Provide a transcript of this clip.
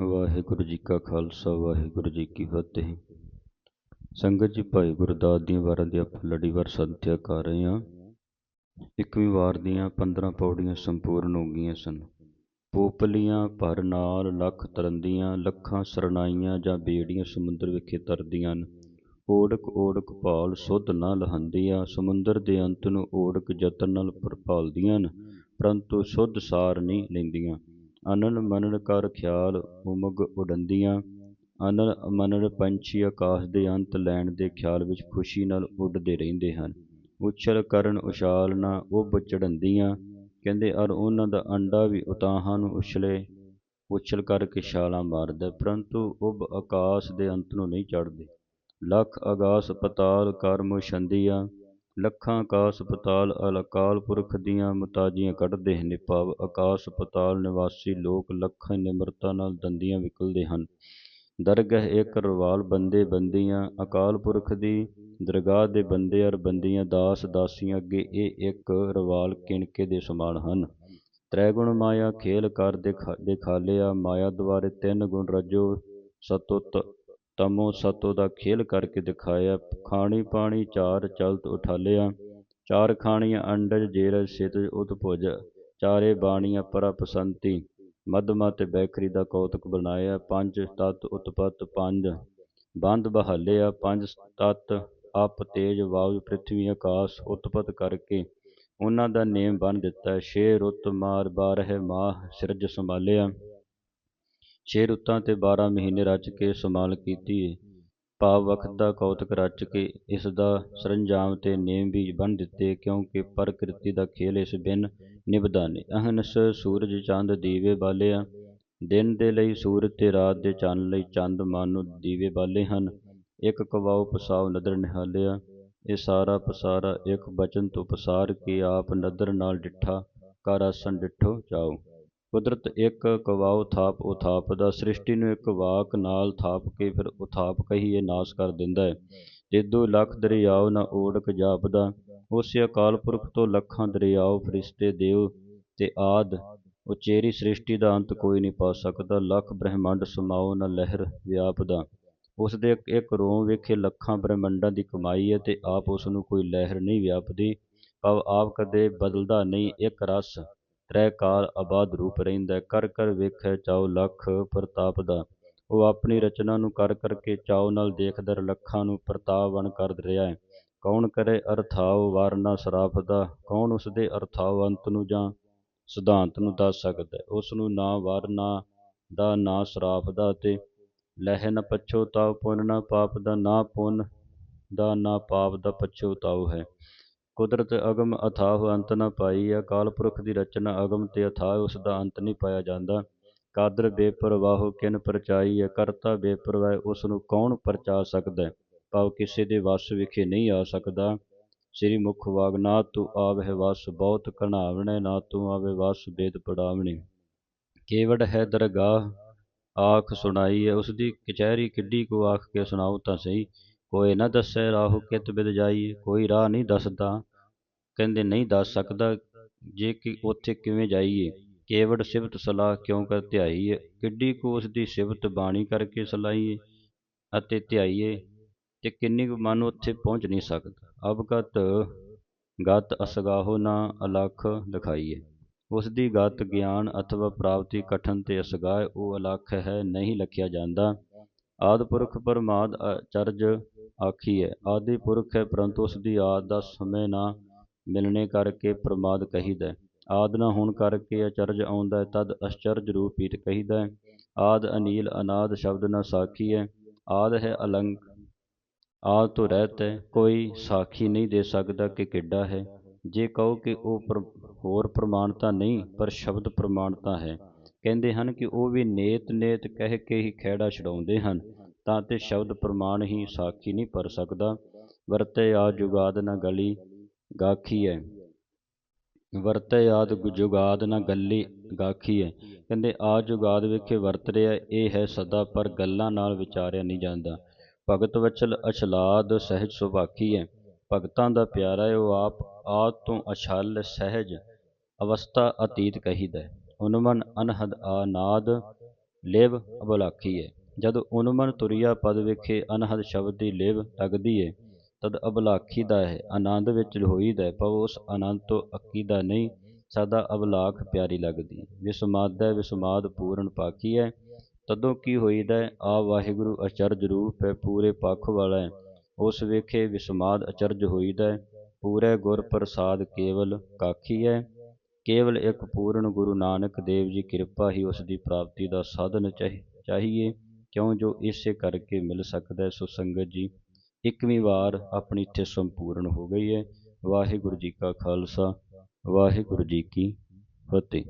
ਵਾਹਿਗੁਰੂ ਜੀ ਕਾ ਖਾਲਸਾ, ਵਾਹਿਗੁਰੂ ਜੀ ਕੀ ਫਤਿਹ। ਸੰਗਤ ਜੀ, ਭਾਈ ਗੁਰਦਾਸ ਦੀਆਂ ਵਾਰਾਂ ਦੀ ਆਪਾਂ ਲੜੀਵਾਰ ਸੰਧਿਆ ਕਰ ਰਹੇ ਹਾਂ। ਇੱਕਵੀਂ ਵਾਰ ਦੀਆਂ 15 ਪੌੜੀਆਂ ਸੰਪੂਰਨ ਹੋ ਗਈਆਂ ਸਨ। ਪੋਪਲੀਆਂ ਭਰ ਨਾਲ ਲੱਖ ਤਰੰਦੀਆਂ, ਲੱਖਾਂ ਸਰਨਾਈਆਂ ਜਾਂ ਬੇੜੀਆਂ ਸਮੁੰਦਰ ਵਿਖੇ ਤਰਦੀਆਂ ਹਨ। ਓੜਕ ਓੜਕ ਭਾਲ ਸੁਧ ਨਾ ਲਹੰਦੀਆਂ ਸਮੁੰਦਰ ਦੇ ਅੰਤ ਨੂੰ ਓੜਕ ਯਤਨ ਨਾਲ ਭਾਲਦੀਆਂ ਹਨ, ਪਰੰਤੂ ਸੁਧ ਸਾਰ ਨਹੀਂ ਲੈਂਦੀਆਂ। ਅਨਨ ਮਨਨ ਕਰ ਖਿਆਲ ਉਮਗ ਉਡੰਦੀਆਂ ਅਨਨ ਮਨਨ ਪੰਛੀ ਆਕਾਸ਼ ਦੇ ਅੰਤ ਲੈਣ ਦੇ ਖਿਆਲ ਵਿੱਚ ਖੁਸ਼ੀ ਨਾਲ ਉੱਡਦੇ ਰਹਿੰਦੇ ਹਨ। ਉਛਲ ਕਰਨ ਉਛਾਲ ਨਾ ਉੱਭ ਚੜੰਦੀਆਂ ਕਹਿੰਦੇ ਅਰ ਉਹਨਾਂ ਦਾ ਅੰਡਾ ਵੀ ਉਤਾਹਾਂ ਨੂੰ ਉਛਲੇ, ਉਛਲ ਕਰਕੇ ਛਾਲਾਂ ਮਾਰਦਾ, ਪਰੰਤੂ ਉੱਭ ਆਕਾਸ਼ ਦੇ ਅੰਤ ਨੂੰ ਨਹੀਂ ਚੜਦੇ ਲੱਖ ਆਗਾਸ ਪਤਾਲ ਕਰਮ ਛੰਦੀਆਂ ਲੱਖਾਂ ਆਕਾਸ ਪਤਾਲ ਅਕਾਲ ਪੁਰਖ ਦੀਆਂ ਮੁਤਾਜੀਆਂ ਕੱਢਦੇ ਹਨ। ਭਾਵ ਆਕਾਸ ਪਤਾਲ ਨਿਵਾਸੀ ਲੋਕ ਲੱਖਾਂ ਨਿਮਰਤਾ ਨਾਲ ਦੰਦੀਆਂ ਵਿਕਲਦੇ ਹਨ। ਦਰਗਹ ਇੱਕ ਰਵਾਲ ਬੰਦੇ ਬੰਦੀਆਂ, ਅਕਾਲ ਪੁਰਖ ਦੀ ਦਰਗਾਹ ਦੇ ਬੰਦੇ ਅਰ ਬੰਦੀਆਂ ਦਾਸ ਦਾਸੀਆਂ ਅੱਗੇ ਇਹ ਇੱਕ ਰਵਾਲ ਕਿਣਕੇ ਦੇ ਸਮਾਨ ਹਨ। ਤ੍ਰੈਗੁਣ ਮਾਇਆ ਖੇਲ ਕਰ ਦਿਖਾ ਦਿਖਾਲਿਆ, ਮਾਇਆ ਦੁਆਰੇ ਤਿੰਨ ਗੁਣ ਰਜੋ ਸਤੁਤ ਤਮੋ ਸਤੋ ਦਾ ਖੇਲ ਕਰਕੇ ਦਿਖਾਇਆ। ਖਾਣੀ ਪਾਣੀ ਚਾਰ ਚਲਤ ਉਠਾਲਿਆ ਚਾਰ ਖਾਣੀਆਂ ਅੰਡਜ ਜੇਰਜ ਸਿਤ ਉਤਪੁਜ ਚਾਰੇ ਬਾਣੀਆਂ ਪਰਪਸੰਤੀ। ਮਧਮਾ ਤੇ ਬੈਖਰੀ ਦਾ ਕੌਤਕ ਬਣਾਇਆ। ਪੰਜ ਤਤ ਉਤਪਤ ਪੰਜ। ਬੰਦ ਬਹਾਲਿਆ। ਪੰਜ ਤਤ ਅਪ ਤੇਜ ਵਾਯੂ ਪ੍ਰithvi ਆਕਾਸ਼ ਉਤਪਤ ਕਰਕੇ ਉਹਨਾਂ ਦਾ ਨੇਮ ਬਣ ਦਿੱਤਾ। ਛੇ ਰੁੱਤ ਮਾਰ ਬਾਰਹ ਮਾਹ ਸਿਰਜ ਸੰਭਾਲਿਆ। ਛੇ ਰੁੱਤਾਂ ਤੇ 12 ਮਹੀਨੇ ਰਚ ਕੇ ਸੰਭਾਲ ਕੀਤੀ ਏ। ਭਾਵ ਵਕਤ ਦਾ ਕੌਤਕ ਰਚ ਕੇ ਇਸ ਦਾ ਸਰੰਜਾਮ ਤੇ ਨੇਮ ਵੀ ਬਣ ਦਿੱਤੇ ਕਿਉਂਕਿ ਪ੍ਰਕਿਰਤੀ ਦਾ ਖੇਲ ਇਸ ਬਿਨ ਨਿਭਦਾ ਨਹੀਂ। ਅਹਨਸ ਸੂਰਜ ਚੰਦ ਦੀਵੇ ਬਾਲਿਆ। ਦਿਨ ਦੇ ਲਈ ਸੂਰਜ ਤੇ ਰਾਤ ਦੇ ਚੰਨ ਲਈ ਚੰਦ ਮਾਨੋ ਦੀਵੇ ਬਾਲੇ ਹਨ। ਇੱਕ ਕਵਾਉ ਪਸਾਉ ਨਦਰ ਨਿਹਾਲਿਆ। ਇਹ ਸਾਰਾ ਪਸਾਰਾ ਇੱਕ ਬਚਨ ਤੋਂ ਪਸਾਰ ਕੇ ਆਪ ਨਦਰ ਨਾਲ ਡਿੱਠਾ। ਕਰ ਆਸਣ ਡਿੱਠੋ ਜਾਓ। ਕੁਦਰਤ ਇੱਕ ਕਵਾਉ ਥਾਪ ਉਥਾਪ ਦਾ ਸ੍ਰਿਸ਼ਟੀ ਨੂੰ ਇੱਕ ਵਾਕ ਨਾਲ ਥਾਪ ਕੇ ਫਿਰ ਉਥਾਪ ਕਹੀਏ ਨਾਸ ਕਰ ਦਿੰਦਾ ਹੈ। ਜਿੱਦੂ ਲੱਖ ਦਰਿਆਉ ਨਾ ਓੜਕ ਜਾਪਦਾ, ਉਸੇ ਅਕਾਲ ਪੁਰਖ ਤੋਂ ਲੱਖਾਂ ਦਰਿਆਉ ਫਰਿਸ਼ਤੇ ਦੇਵ ਤੇ ਆਦ। ਉਚੇਰੀ ਸ੍ਰਿਸ਼ਟੀ ਦਾ ਅੰਤ ਕੋਈ ਨਹੀਂ ਪਾ ਸਕਦਾ, ਲੱਖ ਬ੍ਰਹਿਮੰਡ ਸਮਾਉ ਨਾ ਲਹਿਰ ਵਿਆਪਦਾ। ਉਸ ਦੇ ਇੱਕ ਰੋਮ ਵੇਖੇ ਲੱਖਾਂ ਬ੍ਰਹਿਮੰਡਾਂ ਦੀ ਕਮਾਈ ਹੈ ਤੇ ਆਪ ਉਸ ਨੂੰ ਕੋਈ ਲਹਿਰ ਨਹੀਂ ਵਿਆਪਦੀ, ਭਾਵ ਆਪ ਕਦੇ ਬਦਲਦਾ ਨਹੀਂ, ਇੱਕ ਰਸ ਤ੍ਰੈ ਕਾਲ ਆਬਾਦ ਰੂਪ ਰਹਿੰਦਾ ਕਰ ਕਰ ਵੇਖੈ ਚਾਉ ਲੱਖ ਪ੍ਰਤਾਪ ਦਾ ਉਹ ਆਪਣੀ ਰਚਨਾ ਨੂੰ ਕਰ ਕਰਕੇ ਚਾਉ ਨਾਲ ਦੇਖਦਾ ਲੱਖਾਂ ਨੂੰ ਪ੍ਰਤਾਪਵਨ ਕਰ ਰਿਹਾ ਹੈ। ਕੌਣ ਕਰੇ ਅਰਥਾਉ ਵਾਰਨਾ ਸਰਾਫ ਦਾ ਕੌਣ ਉਸ ਦੇ ਅਰਥਾਉ ਅੰਤ ਨੂੰ ਜਾਂ ਸਿਧਾਂਤ ਨੂੰ ਦੱਸ ਸਕਦਾ ਉਸ ਨੂੰ ਨਾ ਵਾਰਨਾ ਦਾ ਨਾ ਸਰਾਫ ਦਾ ਤੇ ਲਹਿ ਨ ਪਛੋਤਾਉ ਪੁੰਨ ਨਾ ਪਾਪ ਦਾ ਨਾ ਪੁੰਨ ਦਾ ਨਾ ਪਾਪ ਦਾ ਪਛੋਤਾਉ ਹੈ। ਕੁਦਰਤ ਅਗਮ ਅਥਾਹ ਅੰਤ ਨਾ ਪਾਈ ਅਕਾਲ ਪੁਰਖ ਦੀ ਰਚਨਾ ਅਗਮ ਤੇ ਅਥਾਹ ਉਸ ਦਾ ਅੰਤ ਨਹੀਂ ਪਾਇਆ ਜਾਂਦਾ। ਕਾਦਰ ਬੇਪਰਵਾਹ ਕਿਨ ਪਰਚਾਈ ਹੈ ਕਰਤਾ ਬੇਪਰਵਾਹ ਉਸ ਨੂੰ ਕੌਣ ਪਰਚਾ ਸਕਦਾ? ਹੈ ਭਾਵ ਕਿਸੇ ਦੇ ਵਸ ਵਿਖੇ ਨਹੀਂ ਆ ਸਕਦਾ। ਸ੍ਰੀ ਮੁਖ ਵਾਗ ਨਾ ਤੂੰ ਆਵਹਿ ਵਸ ਬਹੁਤ ਕਣਾਵਣੇ ਨਾ ਤੂੰ ਆਵੇ ਵਸ ਬੇਦ ਪੜਾਵਣੀ। ਕੇਵੜ ਹੈ ਦਰਗਾਹ, ਆਖ ਸੁਣਾਈ ਹੈ ਉਸ ਦੀ ਕਚਹਿਰੀ ਕਿੱਡੀ ਕੋ ਆਖ ਕੇ ਸੁਣਾਓ ਤਾਂ ਸਹੀ। ਕੋਈ ਨਾ ਦੱਸੇ ਰਾਹੂ ਕਿਤ ਬਿਦ ਜਾਈ, ਕੋਈ ਰਾਹ ਨਹੀਂ ਦੱਸਦਾ। ਕਹਿੰਦੇ, ਨਹੀਂ ਦੱਸ ਸਕਦਾ ਜੇ ਕਿ ਉੱਥੇ ਕਿਵੇਂ ਜਾਈਏ। ਕੇਵੜ ਸਿਵਤ ਸਲਾਹ ਕਿਉਂ ਕਰ ਧਿਆਈਏ? ਕਿੱਡੀ ਕੁ ਉਸ ਦੀ ਸਿਵਤ ਬਾਣੀ ਕਰਕੇ ਸਲਾਈਏ ਅਤੇ ਧਿਆਈਏ ਤੇ ਕਿੰਨੀ ਕੁ ਮਨ ਉੱਥੇ ਪਹੁੰਚ ਨਹੀਂ ਸਕਦਾ। ਅਬਗਤ ਗਤ ਅਸਗਾਹੋ ਨਾ ਅਲਖ ਦਿਖਾਈਏ ਉਸ ਦੀ ਗਤ ਗਿਆਨ ਅਥਵਾ ਪ੍ਰਾਪਤੀ ਕਠਨ ਤੇ ਅਸਗਾਹ, ਉਹ ਅਲਖ ਹੈ, ਨਹੀਂ ਲਖਿਆ ਜਾਂਦਾ। ਆਦਿ ਪੁਰਖ ਪਰਮਾਦ ਅਚਰਜ ਆਖੀ ਹੈ ਆਦਿ ਪੁਰਖ ਹੈ, ਪਰੰਤੂ ਉਸ ਦੀ ਆਦ ਦਾ ਸਮੇਂ ਨਾ ਮਿਲਣੇ ਕਰਕੇ ਪ੍ਰਮਾਦ ਕਹੀਦਾ ਆਦਿ ਨਾ ਹੋਣ ਕਰਕੇ ਅਚਰਜ ਆਉਂਦਾ ਤਦ ਅਸ਼ਚਰਜ ਰੂਪ ਰੂਪੀਤ ਕਹੀਦਾ ਆਦ ਅਨੀਲ ਅਨਾਦ ਸ਼ਬਦ ਨਾ ਸਾਖੀ ਹੈ, ਆਦ ਹੈ ਅਲੰਕ ਆਦ ਤੋਂ ਰਹਿਤ ਹੈ, ਕੋਈ ਸਾਖੀ ਨਹੀਂ ਦੇ ਸਕਦਾ ਕਿ ਕਿੱਡਾ ਹੈ। ਜੇ ਕਹੋ ਕਿ ਉਹ ਹੋਰ ਪ੍ਰਮਾਣਤਾ ਨਹੀਂ, ਪਰ ਸ਼ਬਦ ਪ੍ਰਮਾਣਤਾ ਹੈ। ਕਹਿੰਦੇ ਹਨ ਕਿ ਉਹ ਵੀ ਨੇਤ ਨੇਤ ਕਹਿ ਕੇ ਹੀ ਖਹਿੜਾ ਛਡਾਉਂਦੇ ਹਨ, ਤਾਂ ਤੇ ਸ਼ਬਦ ਪ੍ਰਮਾਣ ਹੀ ਸਾਖੀ ਨਹੀਂ ਪਰ ਸਕਦਾ। ਵਰਤੇ ਆ ਜੁਗਾਦ ਨਾ ਗਲੀ ਗਾਖੀ ਹੈ ਵਰਤੈ ਆਦ ਜੁਗਾਦ ਨਾ ਗੱਲੀ ਗਾਖੀ ਹੈ ਕਹਿੰਦੇ, ਆ ਜੁਗਾਦ ਵਿਖੇ ਵਰਤ ਰਿਹਾ ਇਹ ਹੈ ਸਦਾ, ਪਰ ਗੱਲਾਂ ਨਾਲ ਵਿਚਾਰਿਆ ਨਹੀਂ ਜਾਂਦਾ। ਭਗਤ ਵਚਲ ਅਛਲਾਦ ਸਹਿਜ ਸੁਭਾਖੀ ਹੈ ਭਗਤਾਂ ਦਾ ਪਿਆਰਾ ਹੈ ਉਹ ਆਪ, ਆਦ ਤੋਂ ਅਛਲ ਸਹਿਜ ਅਵਸਥਾ ਅਤੀਤ ਕਹੀਦਾ। ਉਨਮਨ ਅਨਹਦ ਆਨਾਦ ਲੇਵ ਅਬਲਾਖੀ ਹੈ ਜਦ ਉਨਮਨ ਤੁਰਿਆ ਪਦ ਵਿਖੇ, ਅਨਹਦ ਸ਼ਬਦ ਦੀ ਲੇਵ ਲੱਗਦੀ ਹੈ ਤਦ ਅਬਲਾਖੀ ਦਾ ਹੈ ਆਨੰਦ ਵਿੱਚ ਹੋਈਦਾ ਹੈ, ਉਸ ਆਨੰਦ ਤੋਂ ਅਕੀਦਾ ਨਹੀਂ ਸਦਾ ਅਬਲਾਖ ਪਿਆਰੀ ਲੱਗਦੀ ਵਿਸਮਾਦੈ ਵਿਸਮਾਦ ਪੂਰਨ ਪਾਕੀ ਹੈ ਤਦੋਂ ਕੀ ਹੋਈਦਾ ਆ ਵਾਹਿਗੁਰੂ ਅਚਰਜ ਰੂਪ ਹੈ ਪੂਰੇ ਪੱਖ ਵਾਲਾ ਹੈ। ਉਸ ਵੇਖੇ ਵਿਸਮਾਦ ਅਚਰਜ ਹੋਈਦਾ ਹੈ ਪੂਰੇ ਗੁਰ ਪ੍ਰਸਾਦ ਕੇਵਲ ਕਾਖੀ ਹੈ। ਕੇਵਲ ਇੱਕ ਪੂਰਨ ਗੁਰੂ ਨਾਨਕ ਦੇਵ ਜੀ ਕਿਰਪਾ ਹੀ ਉਸ ਦੀ ਪ੍ਰਾਪਤੀ ਦਾ ਸਾਧਨ ਚਾਹੀਏ ਕਿਉਂ ਜੋ ਇਸੇ ਕਰਕੇ ਮਿਲ ਸਕਦਾ ਹੈ ਸੋ ਸੰਗਤ ਜੀ ਇੱਕਵੀਂ ਵਾਰ ਆਪਣੀ ਇੱਥੇ ਸੰਪੂਰਨ ਹੋ ਗਈ ਹੈ। ਵਾਹਿਗੁਰੂ ਜੀ ਕਾ ਖਾਲਸਾ, ਵਾਹਿਗੁਰੂ ਜੀ ਕੀ ਫਤਿਹ।